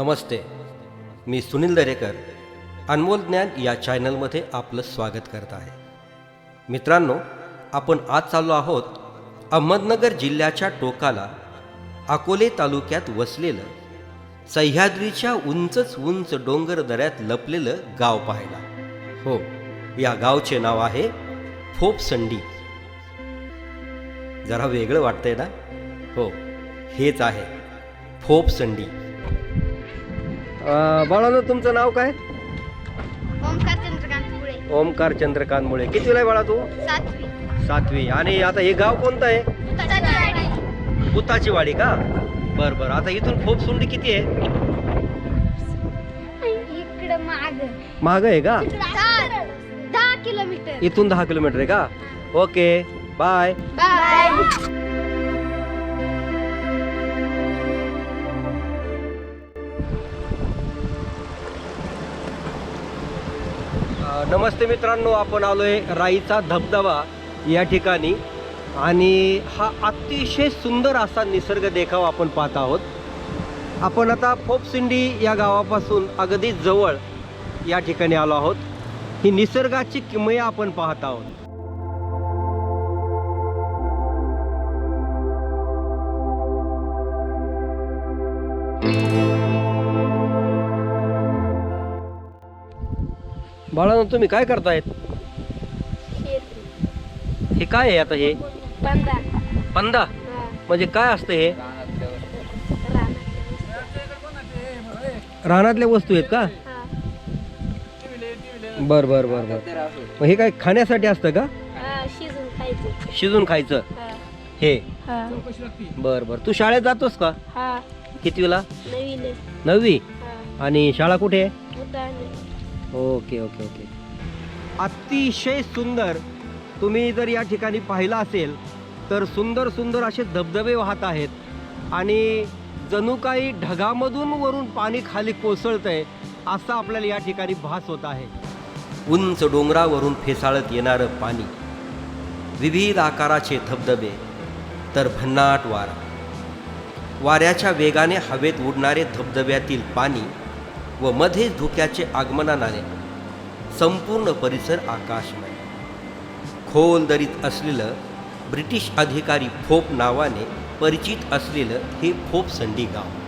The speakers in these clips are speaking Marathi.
नमस्ते. मी सुनील दरेकर अनमोल ज्ञान या चॅनलमध्ये आपलं स्वागत करत आहे. मित्रांनो आपण आज चाललो आहोत अहमदनगर जिल्ह्याच्या टोकाला अकोले तालुक्यात वसलेलं सह्याद्रीच्या उंचच उंच डोंगर दऱ्यात लपलेलं गाव पाहायला. हो या गावचे नाव आहे फोपसंडी. जरा वेगळं वाटतंय ना? हो हेच आहे फोपसंडी. बाळानं तुमचं नाव काय? ओमकार चंद्रकांत मुळे. ओमकार चंद्रकांत मुळे. किती वेळा बाळा तू? सातवी. सातवी. आणि आता हे गाव कोणतं आहे? पुताची वाडी का? बर बर. आता इथून फोपसुंडी किती आहे? इकडं माग. महाग आहे का? दहा दहा किलोमीटर. इथून दहा किलोमीटर आहे का? ओके. बाय. बाय. नमस्ते मित्रांनो आपण आलो आहे राईचा धबधबा या ठिकाणी. आणि हा अतिशय सुंदर असा निसर्ग देखावा आपण पाहत आहोत. आपण आता फोपसिंडी या गावापासून अगदी जवळ या ठिकाणी आलो आहोत. ही निसर्गाची किमया आपण पाहत आहोत. बाळांनो तुम्ही काय करतायत? हे काय आहे आता हे? पंदा. म्हणजे काय असतं हे? रानातल्या वस्तू आहेत का? बर बर बर बर. मग हे काय खाण्यासाठी असतं का? शिजून खायचं. हे. हा. बर बर. तू शाळेत जातोस का? हा. कितवीला? नवीन नववी? आणि शाळा कुठे आहे? Okay okay okay. अतिशय सुंदर. तुम्ही जर या ठिकाणी पाहिलं असेल तर सुंदर सुंदर असे धबधबे वाहत आहेत. आणि जणू काही ढगामधून वरून पाणी खाली कोसळतंय असं आपल्याला या ठिकाणी भास होत आहे. उंच डोंगरावरून फेसाळत येणारं पाणी विविध आकाराचे धबधबे तर भन्नाट वारा. वाऱ्याच्या वेगाने हवेत उडणारे धबधब्यातील पाणी व मध्ये धुक्याचे आगमनाने संपूर्ण परिसर आकाशमय. खोल दरीत असलेलं ब्रिटिश अधिकारी फोप नावाने परिचित असलेलं हे फोपसंडी गाव.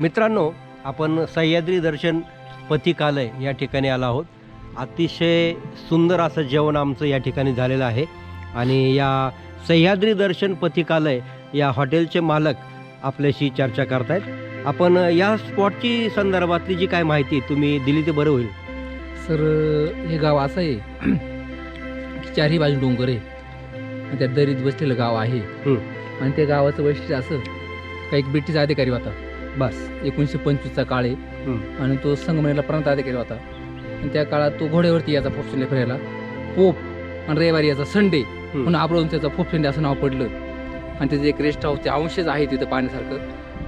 मित्रांनो आपण सह्याद्री दर्शन पथिकालय या ठिकाणी आलो आहोत. अतिशय सुंदर असं जेवण आमचं या ठिकाणी झालेलं आहे. आणि या सह्याद्री दर्शन पथिकालय या हॉटेलचे मालक आपल्याशी चर्चा करतायत. आपण या स्पॉटची संदर्भातली जी काय माहिती तुम्ही दिली ते बरं होईल. सर हे गाव असं आहे की चारही बाजू डोंगर आहे. आणि त्या दरीत बसलेलं गाव आहे. आणि त्या गावाचं वैशिष्ट्य असं का एक ब्रिटिश अधिकारी होता. बस एकोणीसशे पंचवीसचा काळ आहे. आणि तो संगमनेरला प्रांत अधिकारी होता. आणि त्या काळात तो घोड्यावरती याचा फोपसंडे फिरायला. पोप आणि रविवारी याचा संडे म्हणून आपलं त्याचं फोपसंडे असं नाव पडलं. आणि त्याचे एक रेस्ट हाऊस ते अंशेज आहे तिथं पाहण्यासारखं.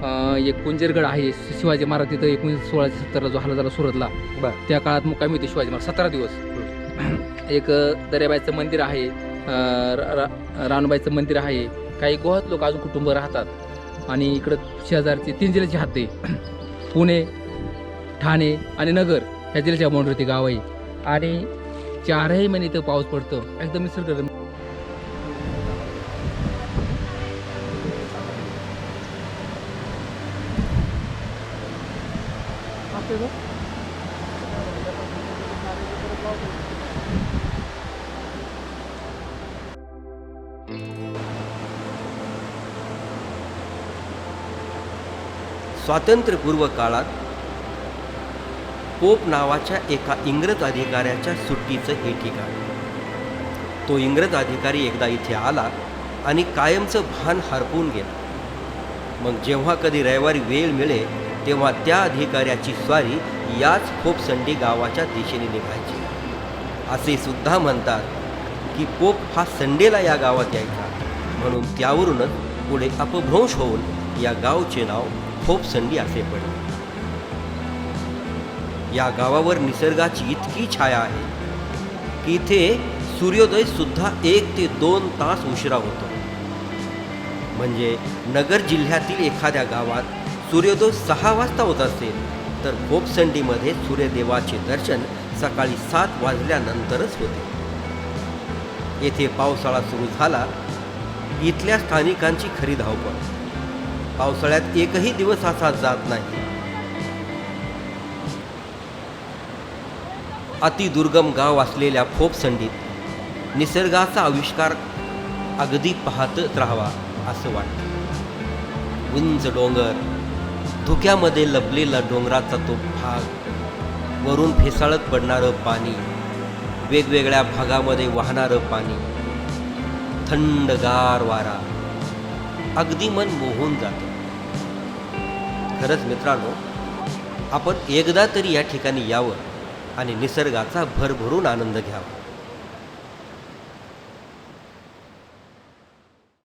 अं, एक कुंजेरगड आहे शिवाजी महाराज तिथं एकोणीसशे सोळाशे सत्तरला जो हल्ला झाला सुरतला. बर. त्या काळात मुक्कामी होते शिवाजी महाराज सतरा दिवस. एक अ, दर्याबाईचं मंदिर आहे. अ, रा- रा- रानुबाईचं मंदिर आहे. काही गोहात लोक अजून कुटुंब राहतात. आणि इकडं शेजारचे तीन जिल्ह्याचे हात आहे पुणे ठाणे आणि नगर ह्या जिल्ह्याच्या बाउंड्रीवरती गाव आहे आणि चारही महिने इथं पाऊस पडतो. एकदम निसर्ग स्वातंत्र्यपूर्व काळात पोप नावाच्या एका इंग्रज अधिकाऱ्याच्या सुट्टीचं हे ठिकाण. तो इंग्रज अधिकारी एकदा इथे आला आणि कायमचं भान हरपून गेला. मग जेव्हा कधी रविवारी वेळ मिळेल तेव्हा त्या अधिकाऱ्याची स्वारी याच खोपसंडी गावाच्या दिशेने निघायची. असे सुद्धा म्हणतात की पोप हा संडेला या गावात यायचा. म्हणून त्यावरूनच पुढे अपभ्रंश होऊन या गावचे नाव खूप संडी असे पडले या गावावर निसर्गाची इतकी छाया आहे की इथे सूर्योदय सुद्धा एक ते दोन तास उशिरा होतो. म्हणजे नगर जिल्ह्यातील एखाद्या गावात सूर्योदय सहा वाजता होत असेल तर खोपसंडीमध्ये सूर्यदेवाचे दर्शन सकाळी सात वाजल्यानंतरच होते. येथे पावसाळा सुरू झाला इथल्या स्थानिकांची खरी धावपळ. पावसाळ्यात एकही दिवस असा जात नाही. अतिदुर्गम गाव असलेल्या फोपसंडीत निसर्गाचा आविष्कार अगदी पाहतच राहावा असं वाटतं. उंच डोंगर धुक्यामध्ये लपलेला डोंगराचा तो भाग वरून फेसाळत पडणारं पाणी वेगवेगळ्या भागामध्ये वाहणारं पाणी थंडगार वारा अगदी मन मोहून जातं. खरंच मित्रांनो आपण एकदा तरी या ठिकाणी यावं आणि निसर्गाचा भरभरून आनंद घ्यावा.